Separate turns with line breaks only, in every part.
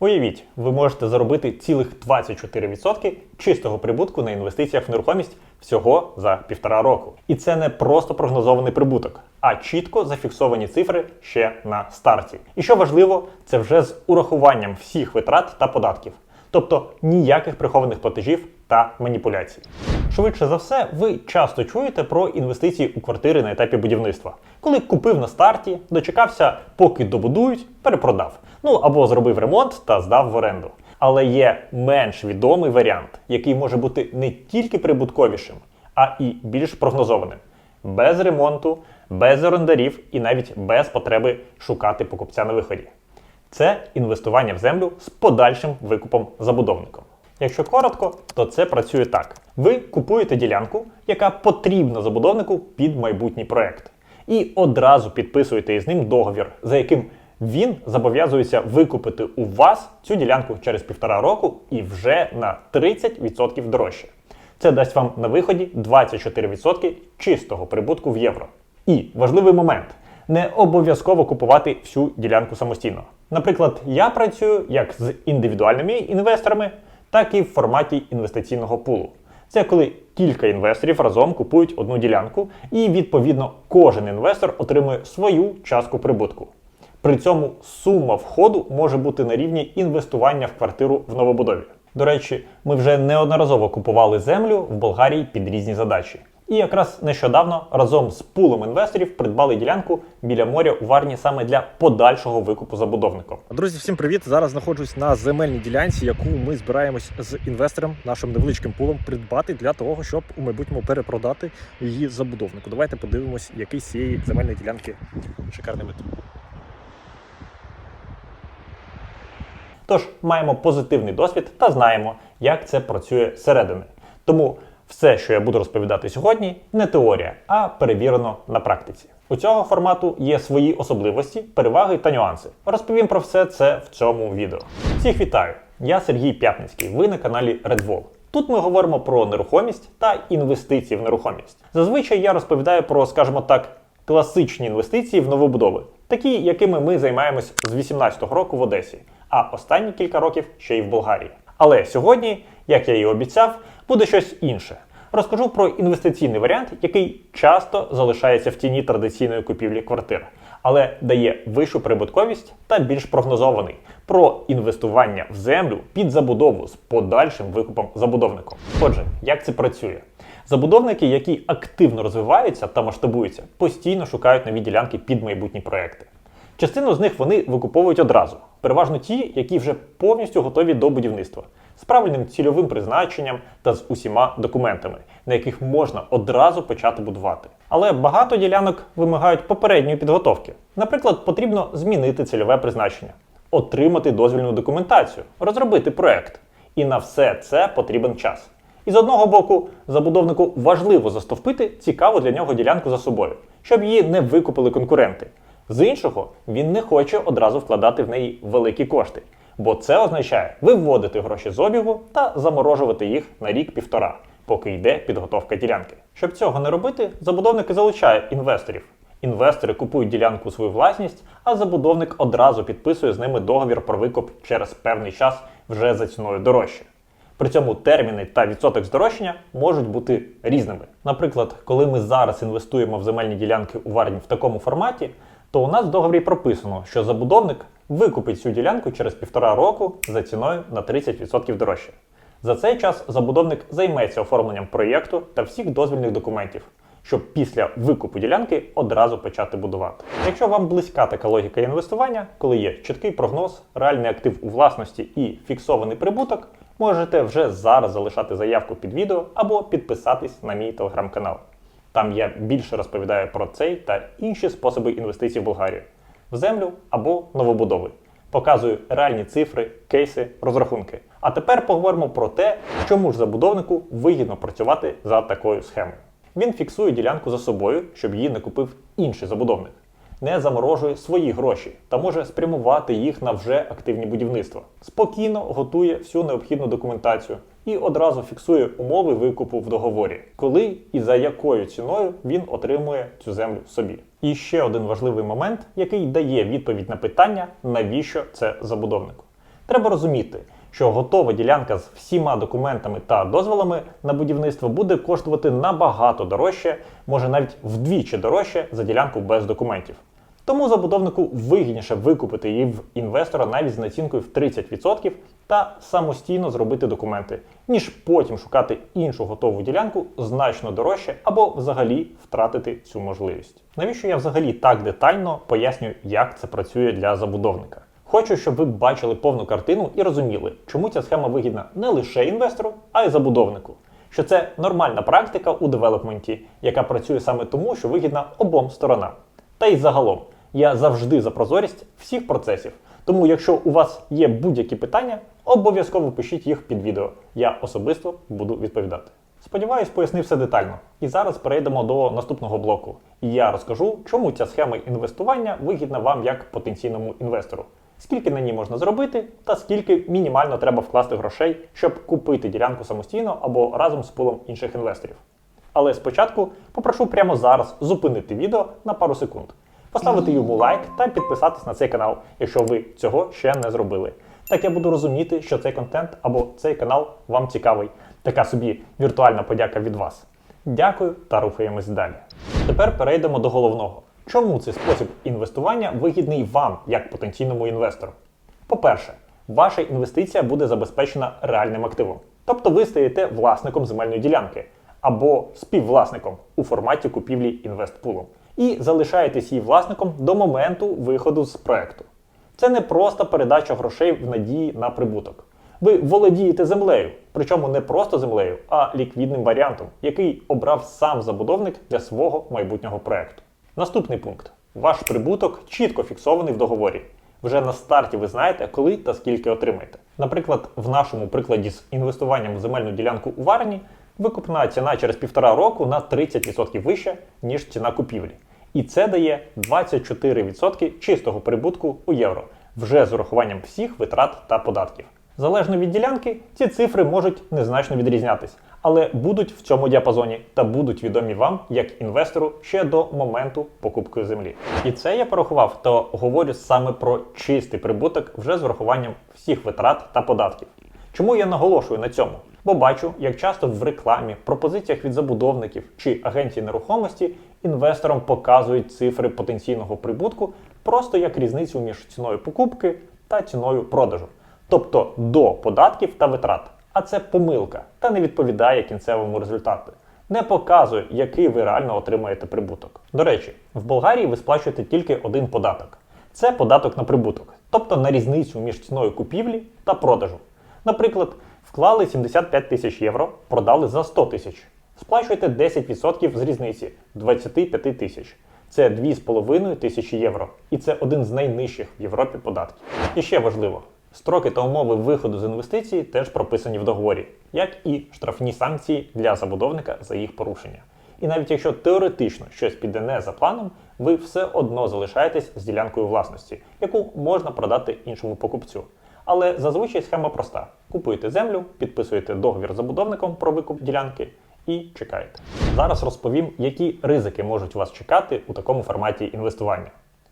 Уявіть, ви можете заробити цілих 24% чистого прибутку на інвестиціях в нерухомість всього за півтора року. І це не просто прогнозований прибуток, а чітко зафіксовані цифри ще на старті. І що важливо, це вже з урахуванням всіх витрат та податків. Тобто ніяких прихованих платежів та маніпуляцій. Швидше за все, ви часто чуєте про інвестиції у квартири на етапі будівництва, коли купив на старті, дочекався, поки добудують, перепродав. Ну або зробив ремонт та здав в оренду. Але є менш відомий варіант, який може бути не тільки прибутковішим, а і більш прогнозованим. Без ремонту, без орендарів і навіть без потреби шукати покупця на виході. Це інвестування в землю з подальшим викупом забудовником. Якщо коротко, то це працює так: ви купуєте ділянку, яка потрібна забудовнику під майбутній проект, і одразу підписуєте із ним договір, за яким він зобов'язується викупити у вас цю ділянку через півтора року і вже на 30% дорожче. Це дасть вам на виході 24% чистого прибутку в євро. І важливий момент: не обов'язково купувати всю ділянку самостійно. Наприклад, я працюю як з індивідуальними інвесторами, так і в форматі інвестиційного пулу. Це коли кілька інвесторів разом купують одну ділянку, і відповідно кожен інвестор отримує свою частку прибутку. При цьому сума входу може бути на рівні інвестування в квартиру в новобудові. До речі, ми вже неодноразово купували землю в Болгарії під різні задачі. І якраз нещодавно разом з пулом інвесторів придбали ділянку біля моря у Варні саме для подальшого викупу забудовником.
Друзі, всім привіт! Зараз знаходжусь на земельній ділянці, яку ми збираємось з інвестором, нашим невеличким пулом, придбати для того, щоб у майбутньому перепродати її забудовнику. Давайте подивимось, який з цієї земельної ділянки шикарний вид.
Тож маємо позитивний досвід та знаємо, як це працює зсередини. Тому все, що я буду розповідати сьогодні, не теорія, а перевірено на практиці. У цього формату є свої особливості, переваги та нюанси. Розповім про все це в цьому відео. Всіх вітаю! Я Сергій П'ятницький. Ви на каналі Redwall. Тут ми говоримо про нерухомість та інвестиції в нерухомість. Зазвичай я розповідаю про, скажімо так, класичні інвестиції в новобудови, такі, якими ми займаємось з 2018 року в Одесі, а останні кілька років ще й в Болгарії. Але сьогодні, як я і обіцяв, буде щось інше. Розкажу про інвестиційний варіант, який часто залишається в тіні традиційної купівлі квартир, але дає вищу прибутковість та більш прогнозований про інвестування в землю під забудову з подальшим викупом забудовником. Отже, як це працює? Забудовники, які активно розвиваються та масштабуються, постійно шукають нові ділянки під майбутні проекти. Частину з них вони викуповують одразу, переважно ті, які вже повністю готові до будівництва, з правильним цільовим призначенням та з усіма документами, на яких можна одразу почати будувати. Але багато ділянок вимагають попередньої підготовки. Наприклад, потрібно змінити цільове призначення, отримати дозвільну документацію, розробити проект. І на все це потрібен час. І з одного боку, забудовнику важливо застовпити цікаву для нього ділянку за собою, щоб її не викупили конкуренти. З іншого, він не хоче одразу вкладати в неї великі кошти, бо це означає виводити гроші з обігу та заморожувати їх на рік-півтора, поки йде підготовка ділянки. Щоб цього не робити, забудовник і залучає інвесторів. Інвестори купують ділянку у свою власність, а забудовник одразу підписує з ними договір про викуп через певний час вже за ціною дорожче. При цьому терміни та відсоток здорожчання можуть бути різними. Наприклад, коли ми зараз інвестуємо в земельні ділянки у Варні в такому форматі, то у нас в договорі прописано, що забудовник викупить цю ділянку через півтора року за ціною на 30% дорожче. За цей час забудовник займеться оформленням проєкту та всіх дозвільних документів, щоб після викупу ділянки одразу почати будувати. Якщо вам близька така логіка інвестування, коли є чіткий прогноз, реальний актив у власності і фіксований прибуток, можете вже зараз залишати заявку під відео або підписатись на мій телеграм-канал. Там я більше розповідаю про цей та інші способи інвестицій в Болгарію в землю або новобудови. Показую реальні цифри, кейси, розрахунки. А тепер поговоримо про те, чому ж забудовнику вигідно працювати за такою схемою. Він фіксує ділянку за собою, щоб її не купив інший забудовник, не заморожує свої гроші та може спрямувати їх на вже активні будівництва. Спокійно готує всю необхідну документацію і одразу фіксує умови викупу в договорі, коли і за якою ціною він отримує цю землю собі. І ще один важливий момент, який дає відповідь на питання, навіщо це забудовнику. Треба розуміти, що готова ділянка з всіма документами та дозволами на будівництво буде коштувати набагато дорожче, може навіть вдвічі дорожче за ділянку без документів. Тому забудовнику вигідніше викупити її в інвестора навіть з націнкою в 30% та самостійно зробити документи, ніж потім шукати іншу готову ділянку значно дорожче або взагалі втратити цю можливість. Навіщо я взагалі так детально пояснюю, як це працює для забудовника? Хочу, щоб ви бачили повну картину і розуміли, чому ця схема вигідна не лише інвестору, а й забудовнику. Що це нормальна практика у девелопменті, яка працює саме тому, що вигідна обом сторонам. Та й загалом, я завжди за прозорість всіх процесів. Тому, якщо у вас є будь-які питання, обов'язково пишіть їх під відео. Я особисто буду відповідати. Сподіваюсь, пояснив все детально. І зараз перейдемо до наступного блоку. І я розкажу, чому ця схема інвестування вигідна вам як потенційному інвестору. Скільки на ній можна зробити, та скільки мінімально треба вкласти грошей, щоб купити ділянку самостійно або разом з пулом інших інвесторів. Але спочатку попрошу прямо зараз зупинити відео на пару секунд, поставити йому лайк та підписатись на цей канал, якщо ви цього ще не зробили. Так я буду розуміти, що цей контент або цей канал вам цікавий. Така собі віртуальна подяка від вас. Дякую та рухаємось далі. Тепер перейдемо до головного. Чому цей спосіб інвестування вигідний вам як потенційному інвестору? По-перше, ваша інвестиція буде забезпечена реальним активом. Тобто ви стаєте власником земельної ділянки або співвласником у форматі купівлі інвестпулом і залишаєтесь її власником до моменту виходу з проекту. Це не просто передача грошей в надії на прибуток. Ви володієте землею, причому не просто землею, а ліквідним варіантом, який обрав сам забудовник для свого майбутнього проекту. Наступний пункт: ваш прибуток чітко фіксований в договорі. Вже на старті ви знаєте, коли та скільки отримаєте. Наприклад, в нашому прикладі з інвестуванням в земельну ділянку у Варні викупна ціна через півтора року на 30% вища, ніж ціна купівлі. І це дає 24% чистого прибутку у євро, вже з урахуванням всіх витрат та податків. Залежно від ділянки, ці цифри можуть незначно відрізнятись, але будуть в цьому діапазоні та будуть відомі вам як інвестору ще до моменту покупки землі. І це я порахував, то говорю саме про чистий прибуток вже з врахуванням всіх витрат та податків. Чому я наголошую на цьому? Бо бачу, як часто в рекламі, пропозиціях від забудовників чи агенцій нерухомості інвесторам показують цифри потенційного прибутку просто як різницю між ціною покупки та ціною продажу, тобто до податків та витрат. А це помилка та не відповідає кінцевому результату. Не показує, який ви реально отримаєте прибуток. До речі, в Болгарії ви сплачуєте тільки один податок. Це податок на прибуток, тобто на різницю між ціною купівлі та продажу. Наприклад, вклали 75 тисяч євро, продали за 100 тисяч. Сплачуєте 10% з різниці 25 тисяч. Це 2,5 тисячі євро. І це один з найнижчих в Європі податків. І ще важливо: строки та умови виходу з інвестицій теж прописані в договорі, як і штрафні санкції для забудовника за їх порушення. І навіть якщо теоретично щось піде не за планом, ви все одно залишаєтесь з ділянкою власності, яку можна продати іншому покупцю. Але зазвичай схема проста: купуєте землю, підписуєте договір з забудовником про викуп ділянки і чекаєте. Зараз розповім, які ризики можуть вас чекати у такому форматі інвестування.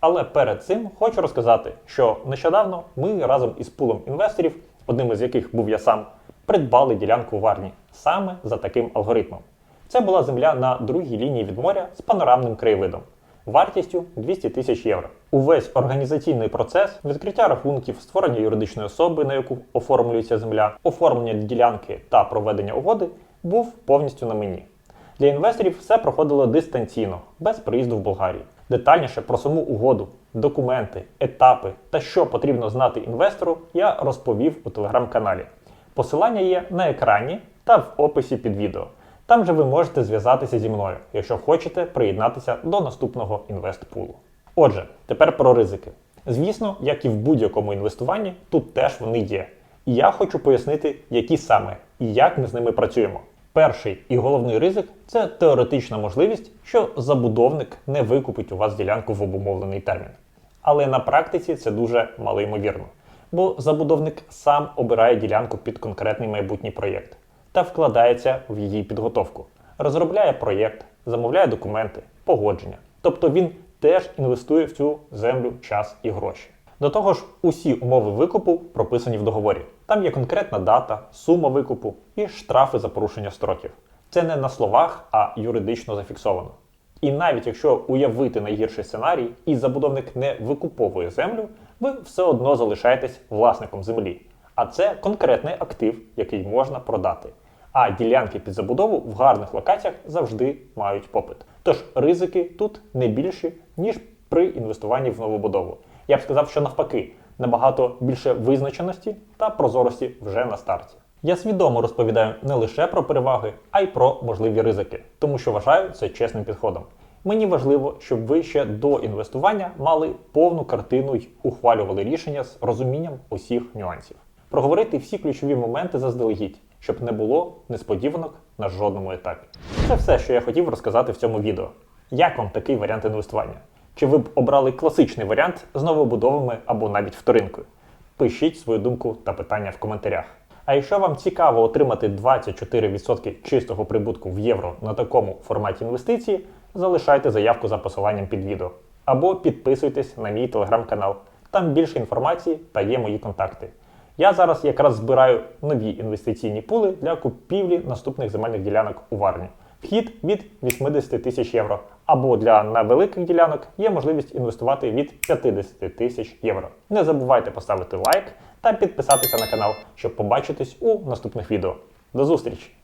Але перед цим хочу розказати, що нещодавно ми разом із пулом інвесторів, одним із яких був я сам, придбали ділянку у Варні саме за таким алгоритмом. Це була земля на другій лінії від моря з панорамним краєвидом вартістю 200 тисяч євро. Увесь організаційний процес відкриття рахунків, створення юридичної особи, на яку оформлюється земля, оформлення ділянки та проведення угоди був повністю на мені. Для інвесторів все проходило дистанційно, без приїзду в Болгарію. Детальніше про саму угоду, документи, етапи та що потрібно знати інвестору, я розповів у телеграм-каналі. Посилання є на екрані та в описі під відео. Там же ви можете зв'язатися зі мною, якщо хочете приєднатися до наступного інвестпулу. Отже, тепер про ризики. Звісно, як і в будь-якому інвестуванні, тут теж вони є. І я хочу пояснити, які саме і як ми з ними працюємо. Перший і головний ризик це теоретична можливість, що забудовник не викупить у вас ділянку в обумовлений термін. Але на практиці це дуже малоймовірно, бо забудовник сам обирає ділянку під конкретний майбутній проєкт та вкладається в її підготовку, розробляє проєкт, замовляє документи, погодження. Тобто він теж інвестує в цю землю час і гроші. До того ж, усі умови викупу прописані в договорі. Там є конкретна дата, сума викупу і штрафи за порушення строків. Це не на словах, а юридично зафіксовано. І навіть якщо уявити найгірший сценарій і забудовник не викуповує землю, ви все одно залишаєтесь власником землі. А це конкретний актив, який можна продати. А ділянки під забудову в гарних локаціях завжди мають попит. Тож ризики тут не більші, ніж при інвестуванні в новобудову. Я б сказав, що навпаки, набагато більше визначеності та прозорості вже на старті. Я свідомо розповідаю не лише про переваги, а й про можливі ризики, тому що вважаю це чесним підходом. Мені важливо, щоб ви ще до інвестування мали повну картину й ухвалювали рішення з розумінням усіх нюансів. Проговорити всі ключові моменти заздалегідь, щоб не було несподіванок на жодному етапі. Це все, що я хотів розказати в цьому відео. Як вам такий варіант інвестування? Чи ви б обрали класичний варіант з новобудовами або навіть вторинкою? Пишіть свою думку та питання в коментарях. А якщо вам цікаво отримати 24% чистого прибутку в євро на такому форматі інвестиції, залишайте заявку за посиланням під відео. Або підписуйтесь на мій телеграм-канал. Там більше інформації та є мої контакти. Я зараз якраз збираю нові інвестиційні пули для купівлі наступних земельних ділянок у Варні. Вхід від 80 тисяч євро. Або для невеликих ділянок є можливість інвестувати від 50 тисяч євро. Не забувайте поставити лайк та підписатися на канал, щоб побачитись у наступних відео. До зустрічі!